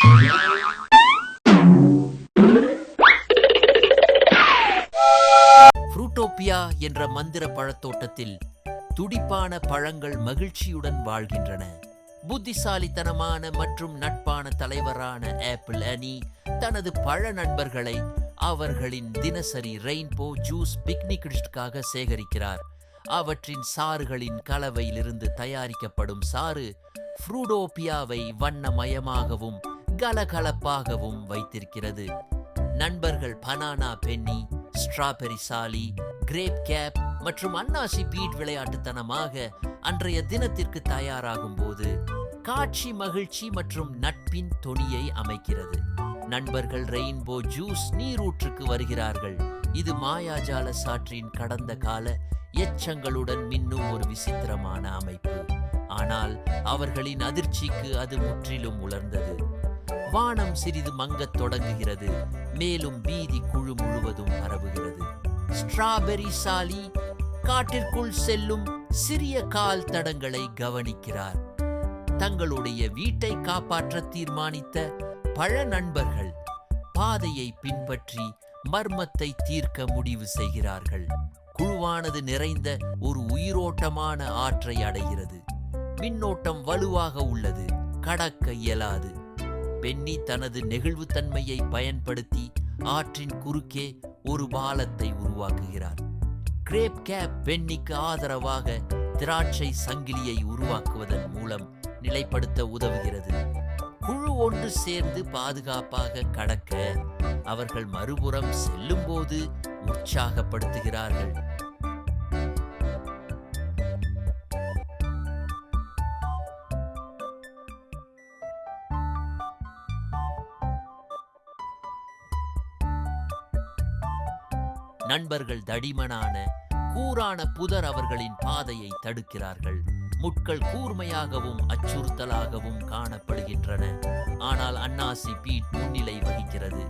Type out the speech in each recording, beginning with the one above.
ஃப்ரூட்டோபியா என்ற மந்திர பழத்தோட்டத்தில் துடிப்பான பழங்கள் மகிழ்ச்சியுடன் வாழ்கின்றன. புத்திசாலித்தனமான மற்றும் நட்பான தலைவரான ஆப்பிள் அனி தனது பழ நண்பர்களை அவர்களின் தினசரி ரெயின்போ ஜூஸ் பிக்னிக்கிற்காக சேகரிக்கிறார். அவற்றின் சாறுகளின் கலவையிலிருந்து தயாரிக்கப்படும் சாறு ஃப்ரூடோபியாவை வண்ணமயமாகவும் கலகலப்பாகவும் வைத்திருக்கிறது. நண்பர்கள் banana Benny strawberry Sally grape Gabe மற்றும் அன்னாசி பீட் விளையாட்டுத்தனமாக அன்றைய தினத்திற்கு தயாராகும் போது காட்சி மகிழ்ச்சி மற்றும் நட்பின் தொனியை அமைக்கிறது. நண்பர்கள் ரெயின்போ ஜூஸ் நீரூற்றுக்கு வருகிறார்கள். இது மாயாஜால சாற்றின் கடந்த கால எச்சங்களுடன் மின்னும் ஒரு விசித்திரமான அமைப்பு. ஆனால் அவர்களின் அதிர்ச்சிக்கு அது முற்றிலும் உலர்ந்தது. வானம் சிறிது மங்கத் தொடங்குகிறது. மேலும் வீதி குழு முழுவதும் பரவுகிறது. ஸ்ட்ராபெரி சாலி காட்டிற்குள் செல்லும் சிறிய கால் தடங்களை கவனிக்கிறார். தங்களுடைய வீட்டை காப்பாற்ற தீர்மானித்த பழ நண்பர்கள் பாதையை பின்பற்றி மர்மத்தை தீர்க்க முடிவு செய்கிறார்கள். குழுவானது நிறைந்த ஒரு உயிரோட்டமான ஆற்றை அடைகிறது. மின்னோட்டம் வலுவாக உள்ளது. கடக்க இயலாது. பென்னி தனது நெகிழ்வுத்தன்மையை பயன்படுத்தி ஆற்றின் குறுக்கே ஒரு பாலத்தை உருவாக்குகிறார். கிரேப் கேப் பென்னிக்கு ஆதரவாக திராட்சை சங்கிலியை உருவாக்குவதன் மூலம் நிலைப்படுத்த உதவுகிறது. குழு ஒன்று சேர்ந்து பாதுகாப்பாக கடக்க அவர்கள் மறுபுறம் செல்லும்போது உற்சாகப்படுத்துகிறார்கள். நண்பர்கள் தடிமனான கூரான புதர் அவர்களின் பாதையை தடுக்கிறார்கள். முட்கள் கூர்மையாகவும் அச்சுறுத்தலாகவும் காணப்படுகின்றன. ஆனால் அன்னாசி பீட் முன்னிலை வகிக்கிறது.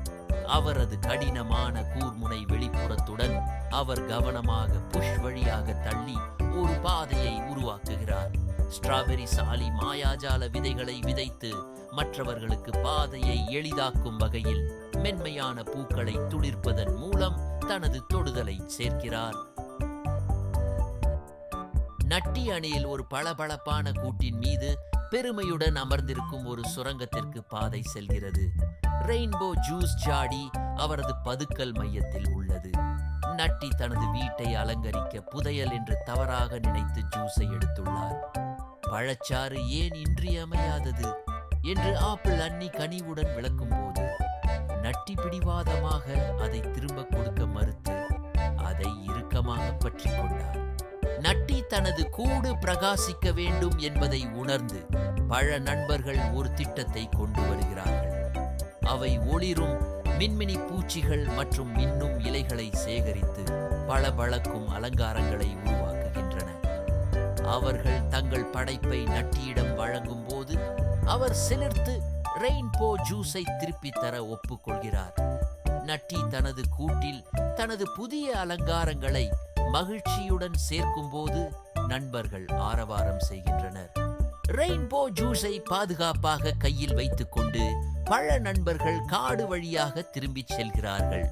அவரது கடினமான கூர்முனை வெளிப்புறத்துடன் அவர் கவனமாக புஷ் வழியாக தள்ளி ஒரு பாதையை உருவாக்குகிறார். ஸ்ட்ராபெரி சாலி மாயாஜால விதைகளை விதைத்து மற்றவர்களுக்கு பாதையை எளிதாக்கும் வகையில் மென்மையான பூக்களை துளிர்ப்பதன் மூலம் தனது தொடுதலை சேர்க்கிறார். நட்டி அணியில் ஒரு பளபளப்பான கூட்டின் மீது பெருமையுடன் அமர்ந்திருக்கும் ஒரு சுரங்கத்திற்கு பாதை செல்கிறது. ரெயின்போ ஜூஸ் ஜாடி அவரது பதுக்கல் மையத்தில் உள்ளது. நட்டி தனது வீட்டை அலங்கரிக்க புதையல் என்று தவறாக நினைத்து ஜூஸை எடுத்துள்ளார். பழச்சாறு ஏன் இன்றியமையாதது என்று ஆப்பிள் அன்னி கனிவுடன் விளக்கும் போது நட்டி பிடிவாதமாக அதை திரும்ப கொடுக்க மறுத்து அதை இறுக்கமாக பற்றி கொண்டார். நட்டி தனது கூடு பிரகாசிக்க வேண்டும் என்பதை உணர்ந்து பழ நண்பர்கள் ஒரு திட்டத்தை கொண்டு வருகிறார்கள். அவை ஒளிரும் மின்மினி பூச்சிகள் மற்றும் மின்னும் இலைகளை சேகரித்து பளபளக்கும் அலங்காரங்களை உருவாக்கும். அவர்கள் தங்கள் படைப்பை நட்டியிடம் வழங்கும் போது அவர் சிலிர்த்து ரெயின்போ ஜூஸை திருப்பி தர ஒப்புக்கொள்கிறார். நட்டி தனது கூட்டில் தனது புதிய அலங்காரங்களை மகிழ்ச்சியுடன் சேர்க்கும்போது நண்பர்கள் ஆரவாரம் செய்கின்றனர். ரெயின்போ ஜூஸை பாதுகாப்பாக கையில் வைத்துக்கொண்டு பழ நண்பர்கள் காடு வழியாக திரும்பிச் செல்கிறார்கள்.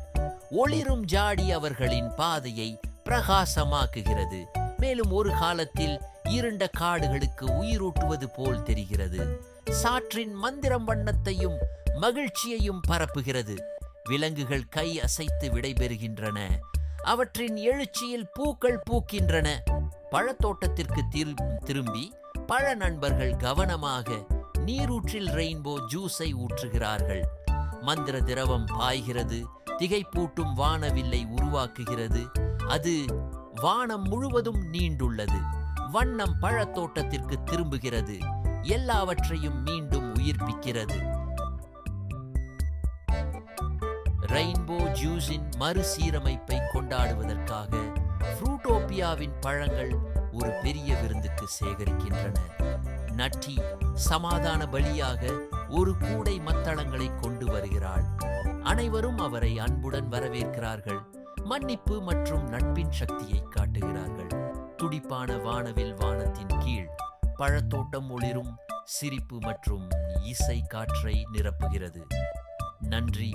ஒளிரும் ஜாடி அவர்களின் பாதையை பிரகாசமாக்குகிறது. மேலும் ஒரு காலத்தில் இருண்ட காடுகளுக்கு உயிரூட்டுவது போல் தெரிகிறது. சாற்றின் மந்திரம் வண்ணத்தையும் மகிழ்ச்சியையும் பரப்புகிறது. விலங்குகள் கை அசைத்து விடைபெறுகின்றன. அவற்றின் எழுச்சியில் பூக்கள் பூக்கின்றன. பழத்தோட்டத்திற்கு திரு- திரும்பி பழ நண்பர்கள் கவனமாக நீரூற்றில் ரெயின்போ ஜூஸை ஊற்றுகிறார்கள். மந்திர திரவம் பாய்கிறது. திகைப்பூட்டும் வானவில்லை உருவாக்குகிறது. அது வானம் முழுவதும் நீண்டுள்ளது. வண்ணம் பழத்தோட்டத்திற்கு திரும்புகிறது. எல்லாவற்றையும் மீண்டும் உயிர்ப்பிக்கிறது. ரெயின்போ ஜூஸின் மறுசீரமைப்பை கொண்டாடுவதற்காக ஃப்ரூட்டோபியாவின் பழங்கள் ஒரு பெரிய விருந்துக்கு சேகரிக்கின்றன. நட்டி சமாதான பலியாக ஒரு கூடை மத்தளங்களை கொண்டு வருகிறாள். அனைவரும் அவரை அன்புடன் வரவேற்கிறார்கள். மன்னிப்பு மற்றும் நட்பின் சக்தியை காட்டுகிறார்கள். துடிப்பான வானவில் வானத்தின் கீழ் பழத்தோட்டம் ஒளிரும் சிரிப்பு மற்றும் இசை காற்றை நிரப்புகிறது. நன்றி.